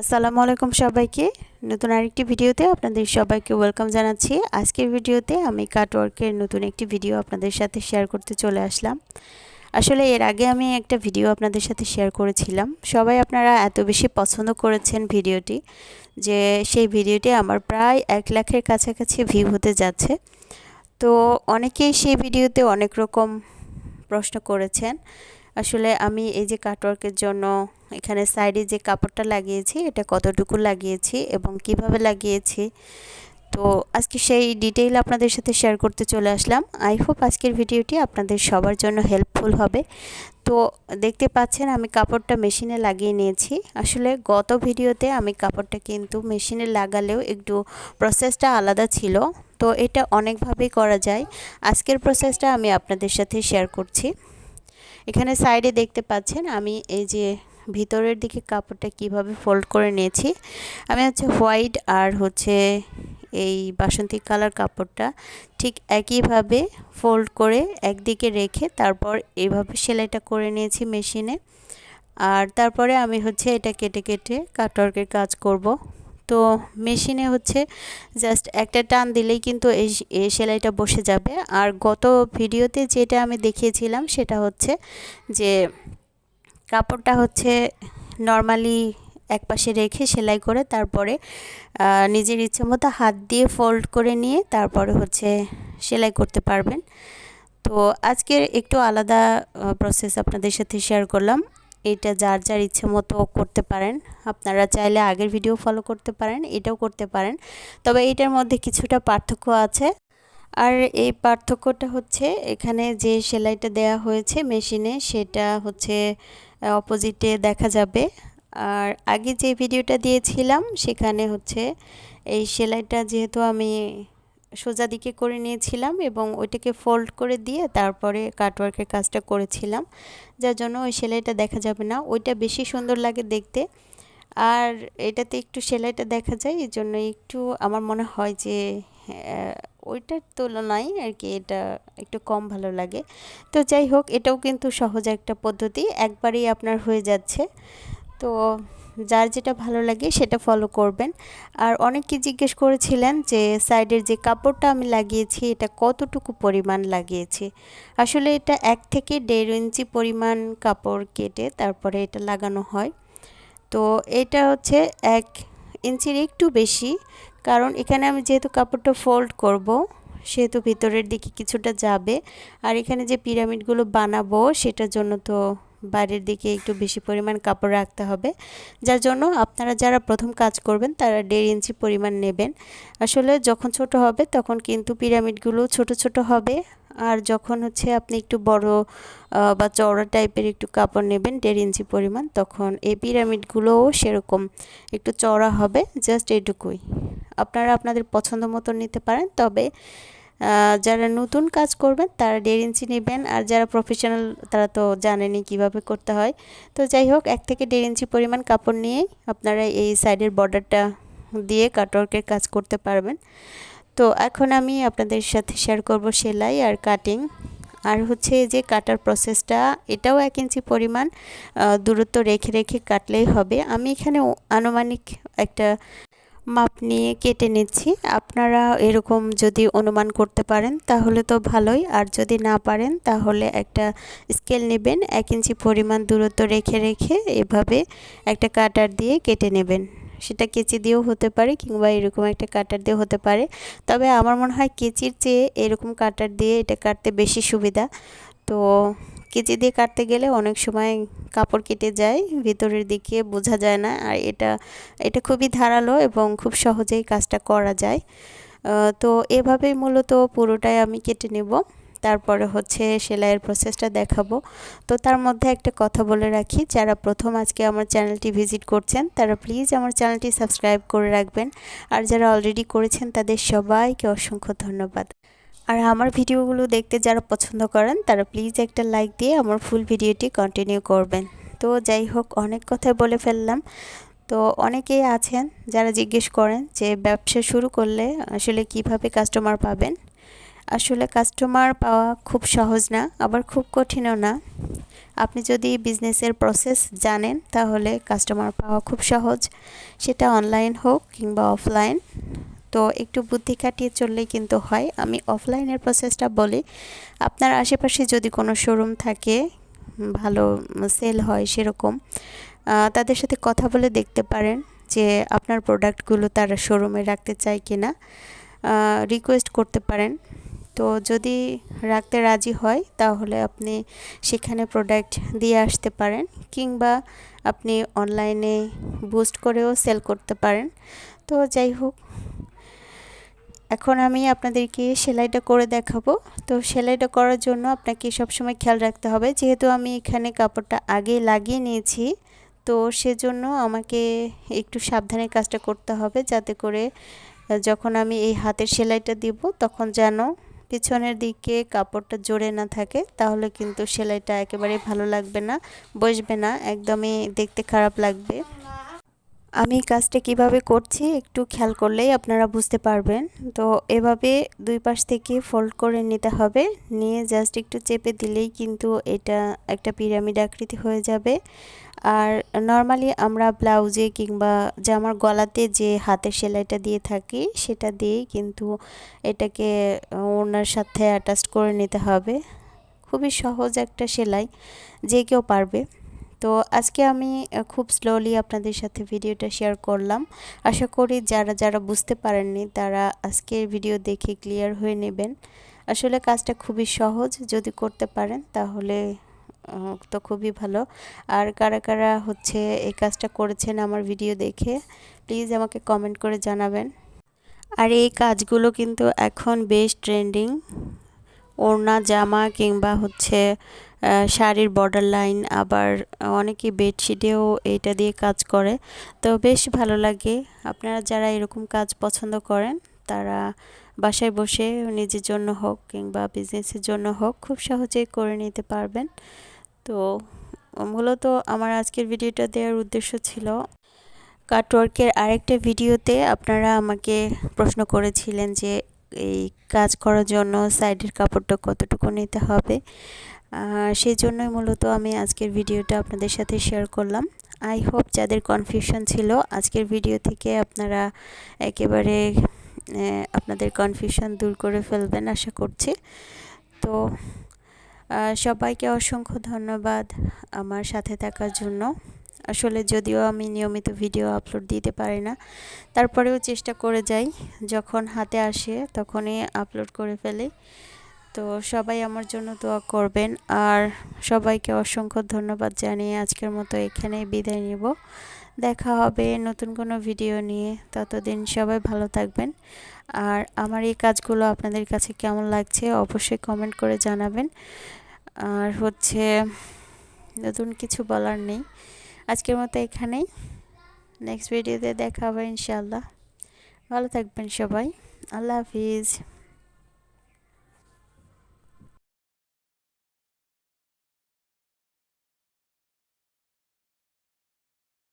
আসসালামু আলাইকুম সবাইকে। নতুন আরেকটি ভিডিওতে আপনাদের সবাইকে ওয়েলকাম জানাচ্ছি। আজকের ভিডিওতে আমি কাটওয়ার্কের নতুন একটি ভিডিও আপনাদের সাথে শেয়ার করতে চলে আসলাম। আসলে এর আগে আমি একটা ভিডিও আপনাদের সাথে শেয়ার করেছিলাম। সবাই আপনারা এত বেশি পছন্দ করেছেন ভিডিওটি যে সেই ভিডিওটি আমার প্রায় এক লাখের কাছাকাছি ভিউ হতে যাচ্ছে। তো অনেকেই সেই ভিডিওতে অনেক রকম প্রশ্ন করেছেন। আসলে আমি এই যে কাটওয়ার্কের জন্য এখানে সাইডে যে কাপড়টা লাগিয়েছি, এটা কতটুকু লাগিয়েছি এবং কীভাবে লাগিয়েছি, তো আজকে সেই ডিটেইল আপনাদের সাথে শেয়ার করতে চলে আসলাম। আই হোপ আজকের ভিডিওটি আপনাদের সবার জন্য হেল্পফুল হবে। তো দেখতে পাচ্ছেন আমি কাপড়টা মেশিনে লাগিয়ে নিয়েছি। আসলে গত ভিডিওতে আমি কাপড়টা কিন্তু মেশিনে লাগালেও একটু প্রসেসটা আলাদা ছিল, তো এটা অনেকভাবেই করা যায়। আজকের প্রসেসটা আমি আপনাদের সাথে শেয়ার করছি। এখানে সাইডে দেখতে পাচ্ছেন আমি এই যে ভিতরের দিকে কাপড়টা কীভাবে ফোল্ড করে নিয়েছি। আমি হচ্ছে হোয়াইট আর হচ্ছে এই বাসন্তী কালার কাপড়টা ঠিক একইভাবে ফোল্ড করে একদিকে রেখে তারপর এইভাবে সেলাইটা করে নিয়েছি মেশিনে আর তারপরে আমি হচ্ছে এটা কেটে কেটে কাটওয়ার্কের কাজ করব। তো মেশিনে হচ্ছে জাস্ট একটা টান দিলেই কিন্তু এই সেলাইটা বসে যাবে। আর গত ভিডিওতে যেটা আমি দেখিয়েছিলাম সেটা হচ্ছে যে কাপড়টা হচ্ছে নর্মালি এক পাশে রেখে সেলাই করে তারপরে নিজের ইচ্ছে মতো হাত দিয়ে ফোল্ড করে নিয়ে তারপরে হচ্ছে সেলাই করতে পারবেন। তো আজকের একটু আলাদা প্রসেস আপনাদের সাথে শেয়ার করলাম। এটা যার যার ইচ্ছে মতো করতে পারেন। আপনারা চাইলে আগের ভিডিও ফলো করতে পারেন, এটাও করতে পারেন। তবে এটার মধ্যে কিছুটা পার্থক্য আছে। আর এই পার্থক্যটা হচ্ছে এখানে যে সেলাইটা দেয়া হয়েছে মেশিনে, সেটা হচ্ছে অপোজিটে দেখা যাবে। আর আগে যে ভিডিওটা দিয়েছিলাম, সেখানে হচ্ছে এই সেলাইটা যেহেতু আমি সোজা দিকে করে নিয়েছিলাম এবং ওইটাকে ফোল্ড করে দিয়ে তারপরে কাটওয়ার্কের কাজটা করেছিলাম। যার জন্য ওই সেলাইটা দেখা যাবে না। ওইটা বেশি সুন্দর লাগে দেখতে। আর এটাতে একটু সেলাইটা দেখা যায় এই জন্য একটু আমার মনে হয় যে ওইটার তুলনায় আর কি এটা একটু কম ভালো লাগে। তো যাই হোক, এটাও কিন্তু সহজ একটা পদ্ধতি। একবারেই আপনার হয়ে যাচ্ছে। তো যার যেটা ভালো লাগে সেটা ফলো করবেন। আর অনেকে জিজ্ঞেস করেছিলেন যে, সাইডের যে কাপড়টা আমি লাগিয়েছি, এটা কতটুকু পরিমাণ লাগিয়েছি? আসলে এটা এক থেকে দেড় ইঞ্চি পরিমাণ কাপড় কেটে তারপরে এটা লাগানো হয়। তো এটা হচ্ছে এক ইঞ্চির একটু বেশি, কারণ এখানে আমি যেহেতু কাপড়টা ফোল্ড করব, সেহেতু ভিতরের দিকে কিছুটা যাবে। আর এখানে যে পিরামিডগুলো বানাবো, সেটার জন্য তো বাইরের দিকে একটু বেশি পরিমাণ কাপড় রাখতে হবে। যার জন্য আপনারা যারা প্রথম কাজ করবেন, তারা দেড় ইঞ্চি পরিমাণ নেবেন। আসলে যখন ছোট হবে, তখন কিন্তু পিরামিডগুলো ছোট ছোট হবে। আর যখন হচ্ছে আপনি একটু বড় বা চওড়া টাইপের একটু কাপড় নেবেন, দেড় ইঞ্চি পরিমাণ, তখন এই পিরামিডগুলোও সেরকম একটু চওড়া হবে, জাস্ট এটুকুই। আপনারা আপনাদের পছন্দ মতো নিতে পারেন, তবে যারা নতুন কাজ করবেন, তারা দেড় ইঞ্চি নেবেন আর যারা প্রফেশনাল তারা তো জানেনই কীভাবে করতে হয়। তো যাই হোক, এক থেকে দেড় ইঞ্চি পরিমাণ কাপড় নিয়ে আপনারা এই সাইডের বর্ডারটা দিয়ে কাটওয়ার্কের কাজ করতে পারবেন। তো এখন আমি আপনাদের সাথে শেয়ার করব সেলাই আর কাটিং আর হচ্ছে যে কাটার প্রসেসটা এটাও এক ইঞ্চি পরিমাণ দূরত্ব রেখে রেখে কাটলেই হবে। আমি এখানে আনুমানিক একটা মাপ নিয়ে কেটে নিচ্ছি। আপনারা এরকম যদি অনুমান করতে পারেন, তাহলে তো ভালোই। আর যদি না পারেন, তাহলে একটা স্কেল নেবেন, এক ইঞ্চি পরিমাণ দূরত্ব রেখে রেখে এভাবে একটা কাটার দিয়ে কেটে নেবেন। সেটা কেচি দিয়েও হতে পারে কিংবা এরকম একটা কাটার দিয়ে হতে পারে। তবে আমার মনে হয় কেচির চেয়ে এরকম কাটার দিয়ে এটা কাটতে বেশি সুবিধা। তো কেচি দিয়ে কাটতে গেলে অনেক সময় কাপড় কেটে যায়, ভিতরের দিকে বোঝা যায় না। আর এটা এটা খুবই ধারালো এবং খুব সহজেই কাজটা করা যায়। তো এভাবেই মূলত পুরোটাই আমি কেটে নেব। তারপরে হচ্ছে সেলাইয়ের প্রসেসটা দেখাবো। তো তার মধ্যে একটা কথা বলে রাখি, যারা প্রথম আজকে আমার চ্যানেলটি ভিজিট করছেন, তারা প্লিজ আমার চ্যানেলটি সাবস্ক্রাইব করে রাখবেন। আর যারা অলরেডি করেছেন, তাদের সবাইকে অসংখ্য ধন্যবাদ। আর আমার ভিডিওগুলো দেখতে যারা পছন্দ করেন, তারা প্লিজ একটা লাইক দিয়ে আমার ফুল ভিডিওটি কন্টিনিউ করবেন। তো যাই হোক, অনেক কথা বলে ফেললাম। তো অনেকেই আছেন যারা জিজ্ঞেস করেন যে ব্যবসা শুরু করলে আসলে কীভাবে কাস্টমার পাবেন। আসলে কাস্টমার পাওয়া খুব সহজ না, আবার খুব কঠিনও না। আপনি যদি বিজনেসের প্রসেস জানেন, তাহলে কাস্টমার পাওয়া খুব সহজ। সেটা অনলাইন হোক কিংবা অফলাইন তো একটু বুদ্ধি কাটিয়ে চললেই কিন্তু হয়। আমি অফলাইনের প্রসেসটা বলি, আপনার আশেপাশে যদি কোনো শোরুম থাকে, ভালো সেল হয় সেরকম তাদের সাথে কথা বলে দেখতে পারেন যে আপনার প্রোডাক্টগুলো তারা শোরুমে রাখতে চায় কি না রিকোয়েস্ট করতে পারেন। তো যদি রাখতে রাজি হয়, তাহলে আপনি সেখানে প্রোডাক্ট দিয়ে আসতে পারেন কিংবা আপনি অনলাইনে বুস্ট করেও সেল করতে পারেন। তো যাই হোক এখন আমি আপনাদেরকে সেলাইটা করে দেখাবো। তো সেলাইটা করার জন্য আপনাকে সবসময় খেয়াল রাখতে হবে। যেহেতু আমি এখানে কাপড়টা আগে লাগিয়ে নিয়েছি, তো সেজন্য আমাকে একটু সাবধানে কাজটা করতে হবে যাতে করে যখন আমি এই হাতের সেলাইটা দিব তখন যেন পিছনের দিকে কাপড়টা জোরে না থাকে, তাহলে কিন্তু সেলাইটা একেবারে ভালো লাগবে না, বসবে না, একদমই দেখতে খারাপ লাগবে। আমি কাজটা কীভাবে করছি একটু খেয়াল করলেই আপনারা বুঝতে পারবেন। তো এভাবে দুই পাশ থেকে ফোল্ড করে নিতে হবে। নিয়ে জাস্ট একটু চেপে দিলেই কিন্তু এটা একটা পিরামিড আকৃতি হয়ে যাবে। আর নর্মালি আমরা ব্লাউজে কিংবা জামার গলাতে যে হাতের সেলাইটা দিয়ে থাকি, সেটা দিয়েই কিন্তু এটাকে ওনার সাথে অ্যাটাচ করে নিতে হবে। খুবই সহজ একটা সেলাই, যে কেউ পারবে। তো আজকে আমি খুব স্লোলি আপনাদের সাথে ভিডিওটা শেয়ার করলাম। আশা করি যারা যারা বুঝতে পারেননি, তারা আজকের ভিডিও দেখে ক্লিয়ার হয়ে নেবেন। আসলে কাজটা খুবই সহজ, যদি করতে পারেন তাহলে তো খুবই ভালো। আর কারা কারা হচ্ছে এই কাজটা করেছেন আমার ভিডিও দেখে প্লিজ আমাকে কমেন্ট করে জানাবেন। আর এই কাজগুলো কিন্তু এখন বেশ ট্রেন্ডিং ওড়না, জামা কিংবা হচ্ছে শাড়ির বর্ডার লাইন আবার অনেকে বেডশিটেও এটা দিয়ে কাজ করে। তো বেশ ভালো লাগে। আপনারা যারা এরকম কাজ পছন্দ করেন, তারা বাসায় বসে নিজের জন্য হোক কিংবা বিজনেসের জন্য হোক, খুব সহজেই করে নিতে পারবেন। তো মূলত আমার আজকের ভিডিওটা দেওয়ার উদ্দেশ্য ছিল কাটওয়ার্কের আরেকটা ভিডিওতে আপনারা আমাকে প্রশ্ন করেছিলেন যে এই কাজ করার জন্য সাইডের কাপড়টা কতটুকু নিতে হবে। সেই জন্যই মূলত আমি আজকের ভিডিওটা আপনাদের সাথে শেয়ার করলাম। আই হোপ যাদের কনফিউশন ছিল, আজকের ভিডিও থেকে আপনারা একেবারে আপনাদের কনফিউশন দূর করে ফেলবেন আশা করছি। তো সবাইকে অসংখ্য ধন্যবাদ আমার সাথে থাকার জন্য। আসলে যদিও আমি নিয়মিত ভিডিও আপলোড দিতে পারি না, তারপরেও চেষ্টা করে যাই। যখন হাতে আসে তখনই আপলোড করে ফেলি। তো সবাই আমার জন্য দোয়া করবেন। আর সবাইকে অসংখ্য ধন্যবাদ জানিয়ে আজকের মতো এখানে বিদায় নিব। দেখা হবে নতুন কোনো ভিডিও নিয়ে। ততদিন সবাই ভালো থাকবেন। আর আমার এই কাজগুলো আপনাদের কাছে কেমন লাগছে অবশ্যই কমেন্ট করে জানাবেন। আর হচ্ছে নতুন কিছু বলার নেই। আজকের মতো এখানেই। নেক্সট ভিডিওতে দেখা হবে ইনশাল্লাহ ভালো থাকবেন সবাই। আল্লাহ হাফিজ।